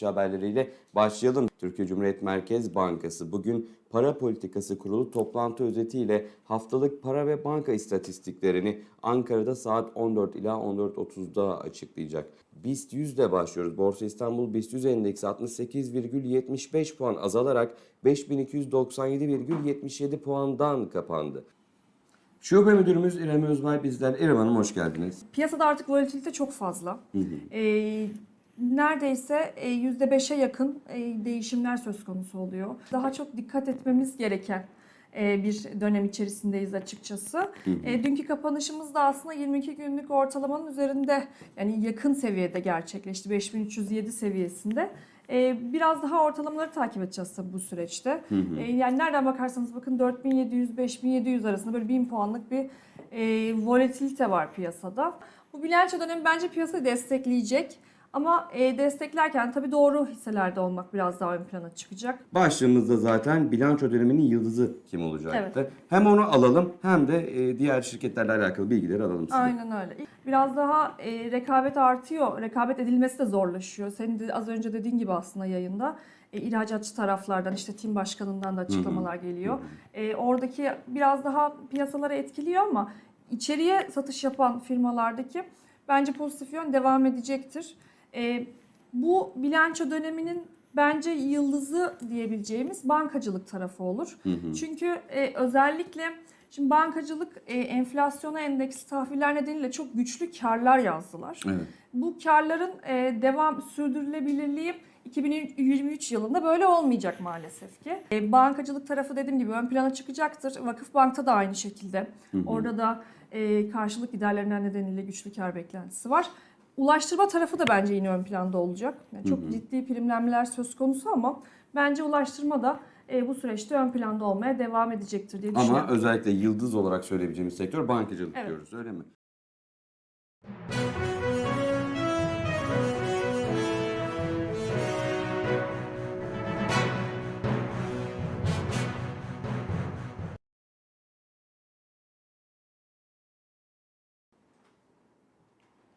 İçi haberleriyle başlayalım. Türkiye Cumhuriyet Merkez Bankası bugün Para Politikası Kurulu toplantı özetiyle haftalık para ve banka istatistiklerini Ankara'da saat 14 ila 14.30'da açıklayacak. BIST 100 ile başlıyoruz. Borsa İstanbul BIST 100 endeksi 68,75 puan azalarak 5297,77 puandan kapandı. Şube Müdürümüz İrem Özbay bizler. İrem Hanım hoş geldiniz. Piyasada artık volatilite çok fazla. Ee, neredeyse e, %5'e yakın e, değişimler söz konusu oluyor. Daha çok dikkat etmemiz gereken e, bir dönem içerisindeyiz açıkçası. E, dünkü kapanışımız da aslında 22 günlük ortalamanın üzerinde yani yakın seviyede gerçekleşti. 5307 seviyesinde. Biraz daha ortalamaları takip edeceğiz tabii bu süreçte. E, yani nereden bakarsanız bakın 4700-5700 arasında böyle 1000 puanlık bir volatilite var piyasada. Bu bilanço dönemi bence piyasayı destekleyecek. Ama e, desteklerken tabii doğru hisselerde olmak biraz daha ön plana çıkacak. Başlığımızda zaten bilanço döneminin yıldızı kim olacaktı. Hem onu alalım hem de e, diğer şirketlerle alakalı bilgileri alalım size. Aynen öyle. Biraz daha e, rekabet artıyor. Rekabet edilmesi de zorlaşıyor. Senin de az önce dediğin gibi aslında yayında. E, ihracatçı taraflardan işte tim başkanından da açıklamalar geliyor. E, oradaki biraz daha piyasaları etkiliyor ama içeriye satış yapan firmalardaki bence pozitif yön devam edecektir. E, bu bilanço döneminin bence yıldızı diyebileceğimiz bankacılık tarafı olur. Çünkü e, özellikle şimdi bankacılık e, enflasyona endeksli tahviller nedeniyle çok güçlü karlar yazdılar. Evet. Bu karların e, devam sürdürülebilirliği 2023 yılında böyle olmayacak maalesef ki. E, bankacılık tarafı dediğim gibi ön plana çıkacaktır. Vakıfbank'ta da aynı şekilde. Orada da e, karşılık giderlerinden nedeniyle güçlü kar beklentisi var. Ulaştırma tarafı da bence yine ön planda olacak. Yani çok ciddi primlenmeler söz konusu ama bence ulaştırma da e, bu süreçte ön planda olmaya devam edecektir diye düşünüyorum. Ama özellikle yıldız olarak söyleyebileceğimiz sektör bankacılık Evet. diyoruz öyle mi?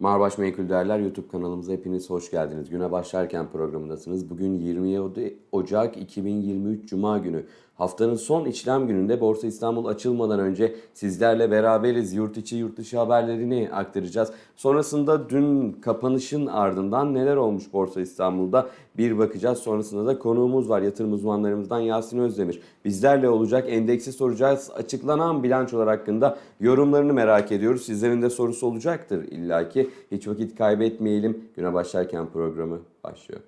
Marbaş Menkul Değerler YouTube kanalımıza hepiniz hoş geldiniz. Güne başlarken programındasınız. Bugün 27 Ocak 2023 Cuma günü. Haftanın son işlem gününde Borsa İstanbul açılmadan önce sizlerle beraberiz. Yurt içi yurt dışı haberlerini aktaracağız. Sonrasında dün kapanışın ardından neler olmuş Borsa İstanbul'da bir bakacağız. Sonrasında da konuğumuz var yatırım uzmanlarımızdan Yasin Özdemir. Bizlerle olacak endeksi soracağız. Açıklanan bilançolar hakkında yorumlarını merak ediyoruz. Sizlerin de sorusu olacaktır illaki. Hiç vakit kaybetmeyelim. Güne başlarken programı başlıyor.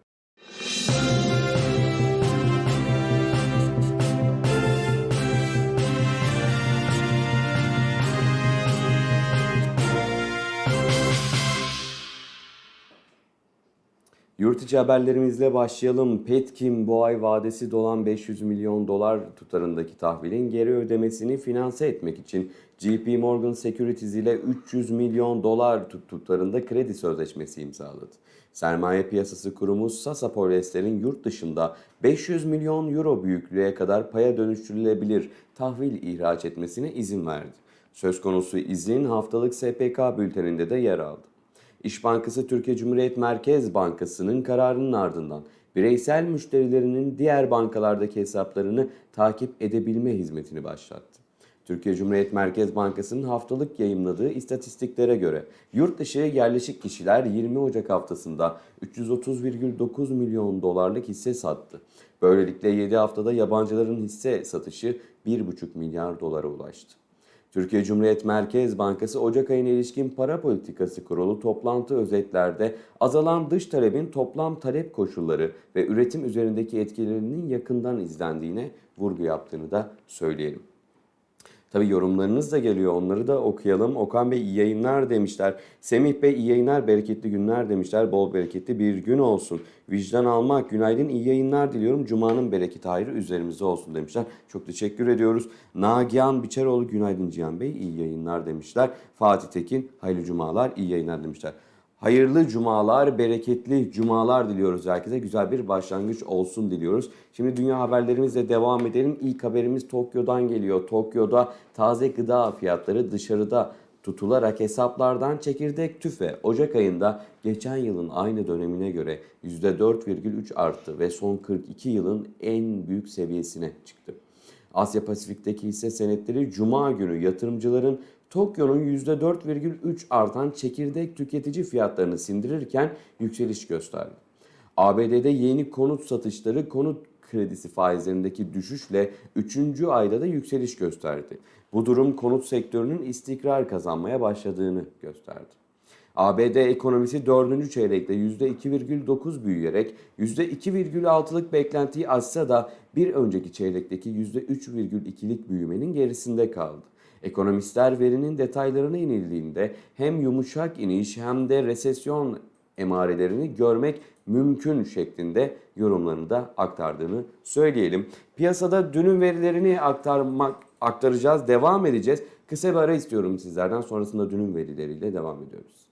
Yurt içi haberlerimizle başlayalım. Petkim bu ay vadesi dolan 500 milyon dolar tutarındaki tahvilin geri ödemesini finanse etmek için JP Morgan Securities ile 300 milyon dolar tut- tutarında kredi sözleşmesi imzaladı. Sermaye Piyasası Kurumu Sasa Polyester'in yurt dışında 500 milyon euro büyüklüğe kadar paya dönüştürülebilir tahvil ihraç etmesine izin verdi. Söz konusu izin haftalık SPK bülteninde de yer aldı. İş Bankası Türkiye Cumhuriyet Merkez Bankası'nın kararının ardından bireysel müşterilerinin diğer bankalardaki hesaplarını takip edebilme hizmetini başlattı. Türkiye Cumhuriyet Merkez Bankası'nın haftalık yayımladığı istatistiklere göre yurt dışı yerleşik kişiler 20 Ocak haftasında 330,9 milyon dolarlık hisse sattı. Böylelikle 7 haftada yabancıların hisse satışı 1,5 milyar dolara ulaştı. Türkiye Cumhuriyet Merkez Bankası Ocak ayına ilişkin para politikası kurulu toplantı özetlerde azalan dış talebin toplam talep koşulları ve üretim üzerindeki etkilerinin yakından izlendiğine vurgu yaptığını da söyleyelim. Tabii yorumlarınız da geliyor. Onları da okuyalım. Okan Bey iyi yayınlar demişler. Semih Bey iyi yayınlar, bereketli günler demişler. Bol bereketli bir gün olsun. Vicdan almak, günaydın, iyi yayınlar diliyorum. Cuma'nın bereketi hayrı üzerimizde olsun demişler. Çok teşekkür ediyoruz. Nagihan Biçeroğlu günaydın Cihan Bey, iyi yayınlar demişler. Fatih Tekin hayırlı cumalar, iyi yayınlar demişler. Hayırlı cumalar, bereketli cumalar diliyoruz herkese. Güzel bir başlangıç olsun diliyoruz. Şimdi dünya haberlerimizle devam edelim. İlk haberimiz Tokyo'dan geliyor. Tokyo'da taze gıda fiyatları dışarıda tutularak hesaplardan çekirdek tüfe Ocak ayında geçen yılın aynı dönemine göre %4,3 arttı ve son 42 yılın en büyük seviyesine çıktı. Asya Pasifik'teki hisse senetleri Cuma günü yatırımcıların Tokyo'nun %4,3 artan çekirdek tüketici fiyatlarını sindirirken yükseliş gösterdi. ABD'de yeni konut satışları konut kredisi faizlerindeki düşüşle 3. ayda da yükseliş gösterdi. Bu durum konut sektörünün istikrar kazanmaya başladığını gösterdi. ABD ekonomisi 4. çeyrekte %2,9 büyüyerek %2,6'lık beklentiyi aşsa da bir önceki çeyrekteki %3,2'lik büyümenin gerisinde kaldı. Ekonomistler verinin detaylarına inildiğinde hem yumuşak iniş hem de resesyon emarelerini görmek mümkün şeklinde yorumlarını da aktardığını söyleyelim. Piyasada dünün verilerini aktarmak aktaracağız, devam edeceğiz. Kısa bir ara istiyorum sizlerden. Sonrasında dünün verileriyle devam ediyoruz.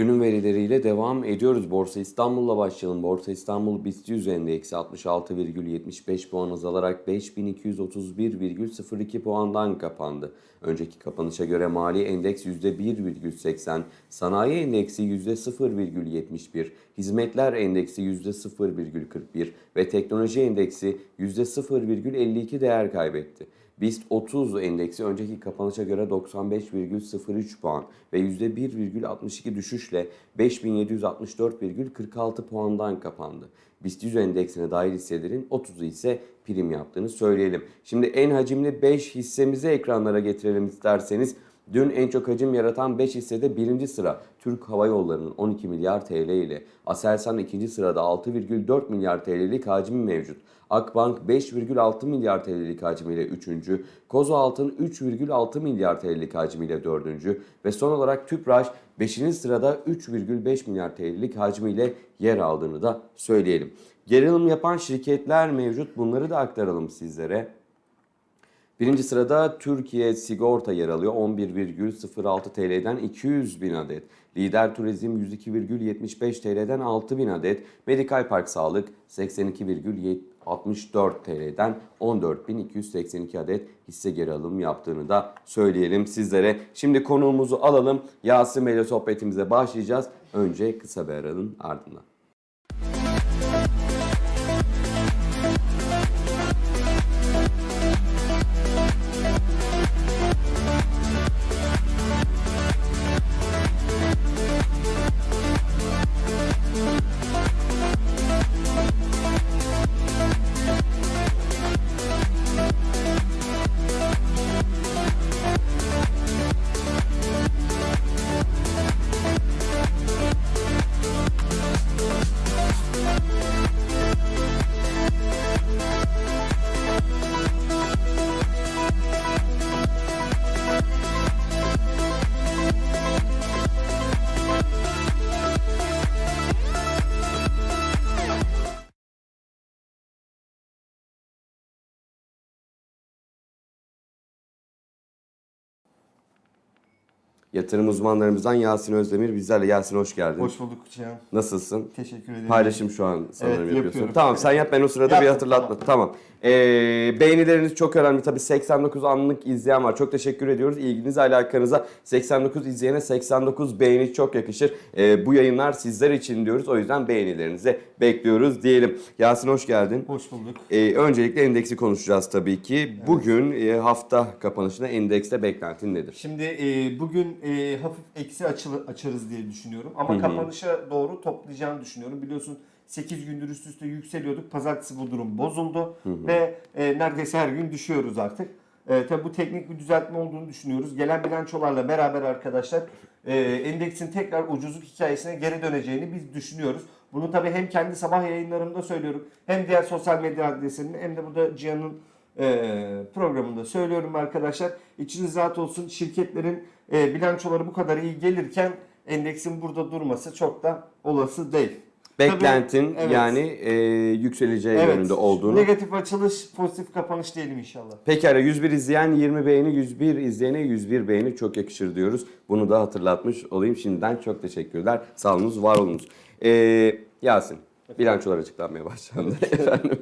Dünün verileriyle devam ediyoruz. Borsa İstanbul'la başlayalım. Borsa İstanbul BIST 100 endeksi 66,75 puan azalarak 5231,02 puandan kapandı. Önceki kapanışa göre mali endeks %1,80, sanayi endeksi %0,71, hizmetler endeksi %0,41 ve teknoloji endeksi %0,52 değer kaybetti. BIST 30 endeksi önceki kapanışa göre 95,03 puan ve %1,62 düşüşle 5764,46 puandan kapandı. BIST 100 endeksine dair hisselerin 30'u ise prim yaptığını söyleyelim. Şimdi en hacimli 5 hissemizi ekranlara getirelim isterseniz. Dün en çok hacim yaratan 5 hissede birinci sıra Türk Hava Yolları'nın 12 milyar TL ile Aselsan ikinci sırada 6,4 milyar TL'lik hacmi mevcut. Akbank 5,6 milyar TL'lik hacmiyle 3. Kozo Altın 3,6 milyar TL'lik hacmiyle 4. ve son olarak Tüpraş 5. sırada 3,5 milyar TL'lik hacmiyle yer aldığını da söyleyelim. Gerilim yapan şirketler mevcut bunları da aktaralım sizlere. Birinci sırada Türkiye Sigorta yer alıyor 11,06 TL'den 200 bin adet. Lider Turizm 102,75 TL'den 6 bin adet. Medikal Park Sağlık 82,64 TL'den 14.282 adet hisse geri alım yaptığını da söyleyelim sizlere. Şimdi konuğumuzu alalım. Yasin Bey'le sohbetimize başlayacağız. Önce kısa bir aranın ardından. Yatırım uzmanlarımızdan Yasin Özdemir bizlerle. Yasin hoş geldin. Hoş bulduk Cihan. Nasılsın? Teşekkür ederim. Paylaşım şu an sanırım Evet, yapıyorsun. yapıyorum. Tamam sen yap ben o sırada bir Yaptım, hatırlatma. Tamam. Ee, beğenileriniz çok önemli. Tabii 89 anlık izleyen var. Çok teşekkür ediyoruz. İlginize alakanıza 89 izleyene 89 beğeni çok yakışır. Ee, bu yayınlar sizler için diyoruz. O yüzden beğenilerinizi bekliyoruz diyelim. Yasin hoş geldin. Hoş bulduk. Ee, öncelikle endeksi konuşacağız tabii ki. Bugün e, hafta kapanışında endekste beklentin nedir? Şimdi e, bugün e, hafif eksi açılı, açarız diye düşünüyorum. Ama kapanışa doğru toplayacağını düşünüyorum. Biliyorsun 8 gündür üst üste yükseliyorduk. Pazartesi bu durum bozuldu. Ve e, neredeyse her gün düşüyoruz artık. E, tabii bu teknik bir düzeltme olduğunu düşünüyoruz. Gelen bilançolarla beraber arkadaşlar e, endeksin tekrar ucuzluk hikayesine geri döneceğini biz düşünüyoruz. Bunu tabii hem kendi sabah yayınlarımda söylüyorum. Hem diğer sosyal medya adreslerinde hem de burada Cihan'ın programında söylüyorum arkadaşlar. İçiniz rahat olsun. Şirketlerin e, bilançoları bu kadar iyi gelirken endeksin burada durması çok da olası değil. Beklentin evet. yani e, yükseleceği Evet. yönünde olduğunu. Negatif açılış, pozitif kapanış diyelim inşallah. Pekala 101 izleyen 20 beğeni, 101 izleyene 101 beğeni çok yakışır diyoruz. Bunu da hatırlatmış olayım. Şimdiden çok teşekkürler. Sağ olunuz, var olunuz. Ee, Yasin, bilançolar açıklanmaya başlandı efendim.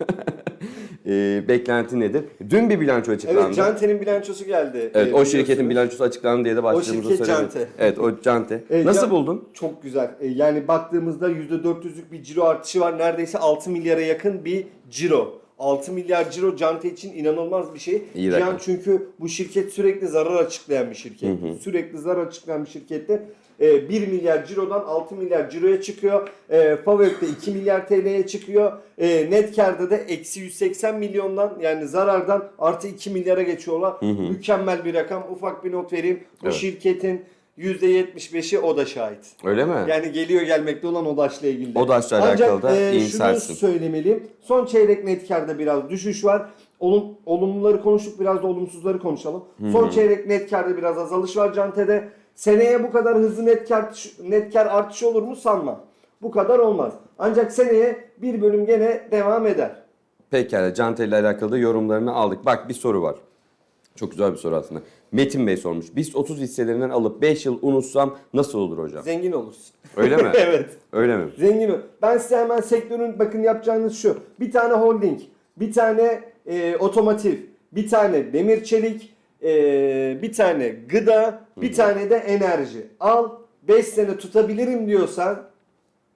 Ee, beklenti nedir? Dün bir bilanço açıklandı. Evet, Cante'nin bilançosu geldi. Evet, Ee, o şirketin bilançosu açıklandı diye de başlığımızda şirket söyledik. Cante. Evet, o Cante. Ee, Nasıl Can- buldun? Çok güzel. Ee, Yani baktığımızda %400'lük bir ciro artışı var. Neredeyse 6 milyara yakın bir ciro. 6 milyar ciro Cante için inanılmaz bir şey. İyi rakam. çünkü bu şirket sürekli zarar açıklayan bir şirket. Sürekli zarar açıklayan bir şirkette e, 1 milyar cirodan 6 milyar ciroya çıkıyor. E, Favorite 2 milyar TL'ye çıkıyor. E, net karda da eksi 180 milyondan yani zarardan artı 2 milyara geçiyorlar. Mükemmel bir rakam. Ufak bir not vereyim. Bu Evet. şirketin %75'i o da şahit. Öyle mi? Yani geliyor gelmekte olan ODAŞ'la ilgili. ODAŞ'la alakalı da e, iyimsersin. Şunu söylemeliyim. Son çeyrek net karda biraz düşüş var. Olum, olumluları konuştuk biraz da olumsuzları konuşalım. Son çeyrek net karda biraz azalış var Cante'de. Seneye bu kadar hızlı net kar, net kar artışı olur mu sanmam. Bu kadar olmaz. Ancak seneye bir bölüm gene devam eder. Pekala Cante ile alakalı da yorumlarını aldık. Bak bir soru var. Çok güzel bir soru aslında. Metin Bey sormuş. Biz 30 hisselerinden alıp 5 yıl unutsam nasıl olur hocam? Zengin olursun. Öyle mi? evet. Öyle mi? Zengin ol. Ben size hemen sektörün bakın yapacağınız şu. Bir tane holding, bir tane e, otomotiv, bir tane demir çelik, e, bir tane gıda, bir tane de enerji. Al 5 sene tutabilirim diyorsan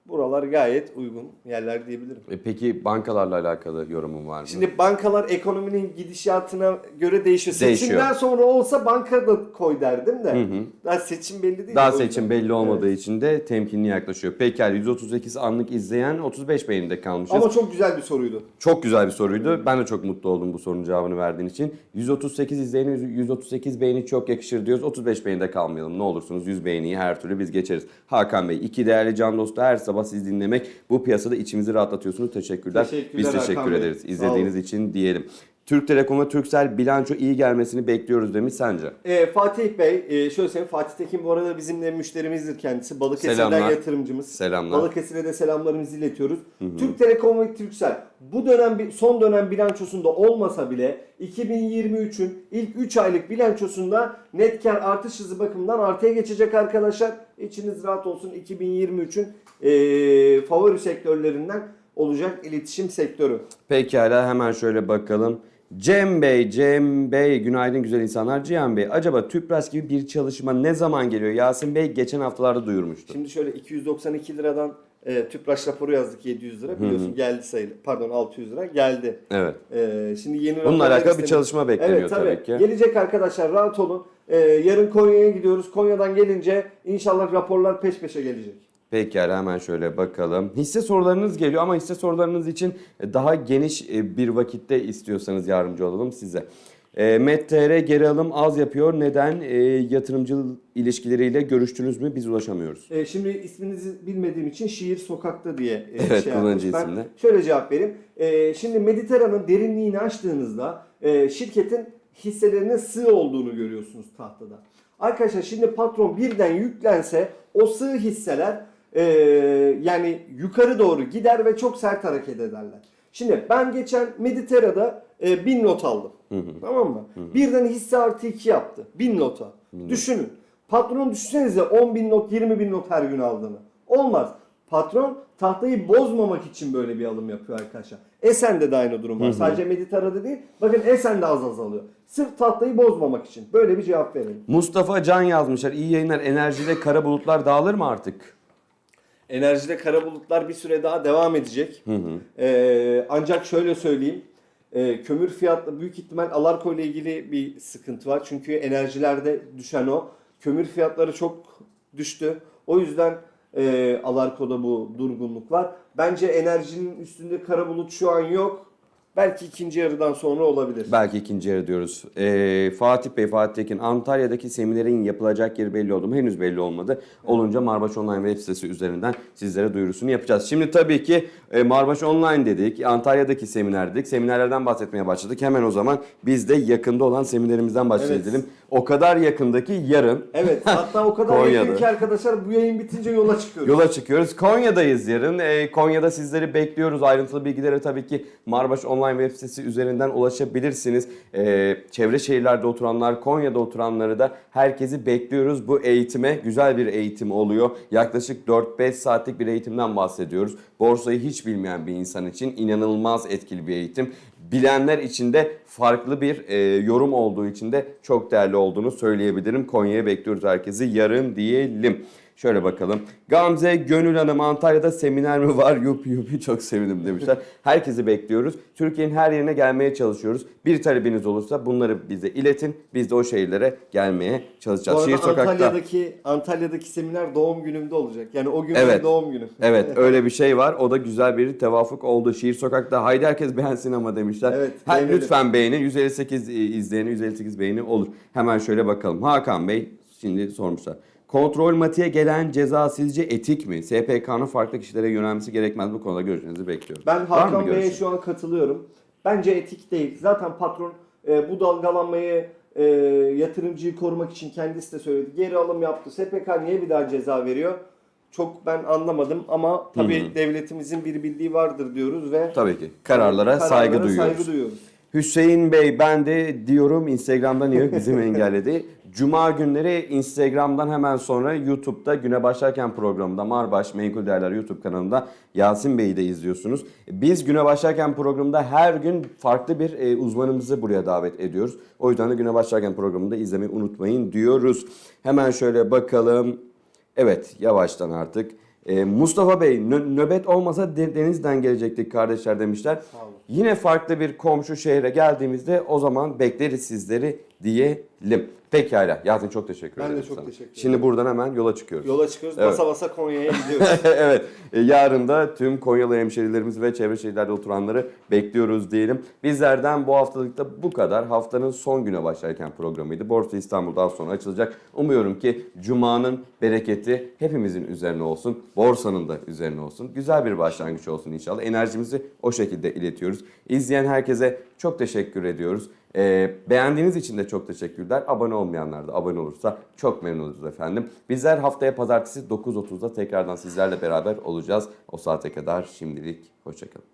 buralar gayet uygun yerler diyebilirim. E peki bankalarla alakalı yorumun var mı? Şimdi bankalar ekonominin gidişatına göre değişiyor. Değişiyor. Seçimden sonra olsa banka da koy derdim de. Daha seçim belli değil. Daha yüzden. seçim belli olmadığı Evet. için de temkinli yaklaşıyor. Pekala 138 anlık izleyen 35 beğenide kalmışız. Ama çok güzel bir soruydu. Çok güzel bir soruydu. Ben de çok mutlu oldum bu sorunun cevabını verdiğin için. 138 izleyene 138 beğeni çok yakışır diyoruz. 35 beğenide kalmayalım. Ne olursunuz 100 beğeniyi her türlü biz geçeriz. Hakan Bey, iki değerli can dostu her sabah sizi dinlemek bu piyasada içimizi rahatlatıyorsunuz. Teşekkürler. Teşekkürler biz Hakan teşekkür Bey. ederiz Sağ izlediğiniz için diyelim. Türk Telekom ve Turkcell bilanço iyi gelmesini bekliyoruz demiş sence? Ee, Fatih Bey, e, şöyle söyleyeyim Fatih Tekin bu arada bizimle müşterimizdir kendisi. Balıkesir'den Selamlar. yatırımcımız. Selamlar. Balıkesir'e de selamlarımızı iletiyoruz. Türk Telekom ve Turkcell bu dönem son dönem bilançosunda olmasa bile 2023'ün ilk 3 aylık bilançosunda net kar artış hızı bakımından artıya geçecek arkadaşlar. İçiniz rahat olsun 2023'ün e, favori sektörlerinden olacak iletişim sektörü. Pekala hemen şöyle bakalım. Cem Bey, Cem Bey, günaydın güzel insanlar. Cihan Bey, acaba TÜPRAS gibi bir çalışma ne zaman geliyor? Yasin Bey geçen haftalarda duyurmuştu. Şimdi şöyle 292 liradan e, tüpraş raporu yazdık 700 lira. Biliyorsun geldi sayılı. Pardon 600 lira geldi. Evet. E, şimdi yeni Bununla alakalı bir istemiyorum. çalışma bekleniyor Evet tabii. tabii ki. Gelecek arkadaşlar rahat olun. E, yarın Konya'ya gidiyoruz. Konya'dan gelince inşallah raporlar peş peşe gelecek. Pekala hemen şöyle bakalım. Hisse sorularınız geliyor ama hisse sorularınız için daha geniş e, bir vakitte istiyorsanız yardımcı olalım size. E, MetTR geri alım az yapıyor. Neden? E, yatırımcı ilişkileriyle görüştünüz mü? Biz ulaşamıyoruz. E, şimdi isminizi bilmediğim için şiir sokakta diye e, Evet, şey kullanıcı isimli. Şöyle cevap vereyim. E, şimdi Mediterrane'ın derinliğini açtığınızda e, şirketin hisselerinin sığ olduğunu görüyorsunuz tahtada. Arkadaşlar şimdi patron birden yüklense o sığ hisseler e, yani yukarı doğru gider ve çok sert hareket ederler. Şimdi ben geçen Mediterra'da e, 1000 not aldım. Tamam mı? Birden hisse artı 2 yaptı. 1000 nota. Düşünün. Patron düşünsenize 10 bin not 20 bin not her gün aldığını. Olmaz. Patron tahtayı bozmamak için böyle bir alım yapıyor arkadaşlar. Esen'de de aynı durum var. Sadece Meditara'da değil. Bakın Esen'de az azalıyor. Sırf tahtayı bozmamak için. Böyle bir cevap verelim. Mustafa Can yazmışlar. İyi yayınlar. Enerjide kara bulutlar dağılır mı artık? Enerjide kara bulutlar bir süre daha devam edecek. Ee, ancak şöyle söyleyeyim. Ee, kömür fiyatlı büyük ihtimal Alarko ile ilgili bir sıkıntı var. Çünkü enerjilerde düşen o. Kömür fiyatları çok düştü. O yüzden e, Alarko'da bu durgunluk var. Bence enerjinin üstünde kara bulut şu an yok. Belki ikinci yarıdan sonra olabilir. Belki ikinci yarı diyoruz. Ee, Fatih Bey, Fatih Tekin, Antalya'daki seminerin yapılacak yeri belli oldu mu? Henüz belli olmadı. Olunca Marbaş Online web sitesi üzerinden sizlere duyurusunu yapacağız. Şimdi tabii ki E, Marbaş Online dedik, Antalya'daki seminer dedik. Seminerlerden bahsetmeye başladık. Hemen o zaman biz de yakında olan seminerimizden bahsedelim. Evet. O kadar yakındaki yarın Evet hatta o kadar Konya'da. yakın ki arkadaşlar bu yayın bitince yola çıkıyoruz. Yola çıkıyoruz. Konya'dayız yarın. Ee, Konya'da sizleri bekliyoruz. Ayrıntılı bilgilere tabii ki Marbaş Online web sitesi üzerinden ulaşabilirsiniz. Ee, çevre şehirlerde oturanlar, Konya'da oturanları da herkesi bekliyoruz. Bu eğitime güzel bir eğitim oluyor. Yaklaşık 4-5 saatlik bir eğitimden bahsediyoruz. Borsayı hiç bilmeyen bir insan için inanılmaz etkili bir eğitim. Bilenler için de farklı bir e, yorum olduğu için de çok değerli olduğunu söyleyebilirim. Konya'ya bekliyoruz herkesi yarın diyelim. Şöyle bakalım. Gamze Gönül Hanım Antalya'da seminer mi var? Yupi yupi çok sevindim demişler. Herkesi bekliyoruz. Türkiye'nin her yerine gelmeye çalışıyoruz. Bir talebiniz olursa bunları bize iletin. Biz de o şehirlere gelmeye Bu çalışacağız. arada Şehir sokakta. Antalya'daki Antalya'daki seminer doğum günümde olacak. Yani o gün Evet. benim doğum günüm. Evet öyle bir şey var. O da güzel bir tevafuk oldu. Şiir Sokak'ta haydi herkes beğensin ama demişler. Evet, Ha, beğenelim. lütfen beğenin. 158 izleyeni 158 beğeni olur. Hemen şöyle bakalım. Hakan Bey şimdi sormuşlar. Kontrol matiğe gelen ceza sizce etik mi? SPK'nın farklı kişilere yönelmesi gerekmez? Bu konuda görüşlerinizi bekliyorum. Ben Hakan Bey'e şu an katılıyorum. Bence etik değil. Zaten patron e, bu dalgalanmayı e, yatırımcıyı korumak için kendisi de söyledi. Geri alım yaptı. SPK niye bir daha ceza veriyor? Çok ben anlamadım ama tabii devletimizin bir bildiği vardır diyoruz ve Tabii ki. Kararlara, saygı kararlara duyuyoruz. saygı duyuyoruz. Hüseyin Bey ben de diyorum Instagram'dan yok bizim engelledi. Cuma günleri Instagram'dan hemen sonra YouTube'da güne başlarken programında Marbaş Menkul Değerler YouTube kanalında Yasin Bey'i de izliyorsunuz. Biz güne başlarken programında her gün farklı bir e, uzmanımızı buraya davet ediyoruz. O yüzden de güne başlarken programında izlemeyi unutmayın diyoruz. Hemen şöyle bakalım. Evet yavaştan artık. Ee, Mustafa Bey nö- nöbet olmasa de- denizden gelecektik kardeşler demişler. Yine farklı bir komşu şehre geldiğimizde o zaman bekleriz sizleri diyelim. Pekala. Yasin çok teşekkür Ben de ederim çok sana. teşekkür ederim. Şimdi buradan hemen yola çıkıyoruz. Yola çıkıyoruz. Evet. Basa basa Konya'ya gidiyoruz. evet. e, Yarın da tüm Konyalı hemşerilerimizi ve çevre şehirlerde oturanları bekliyoruz diyelim. Bizlerden bu haftalıkta bu kadar. Haftanın son güne başlarken programıydı. Borsa İstanbul daha sonra açılacak. Umuyorum ki Cuma'nın bereketi hepimizin üzerine olsun. Borsanın da üzerine olsun. Güzel bir başlangıç olsun inşallah. Enerjimizi o şekilde iletiyoruz. İzleyen herkese çok teşekkür ediyoruz. Ee, beğendiğiniz için de çok teşekkürler. Abone olmayanlar da abone olursa çok memnun oluruz efendim. Bizler haftaya pazartesi 9.30'da tekrardan sizlerle beraber olacağız. O saate kadar şimdilik hoşçakalın.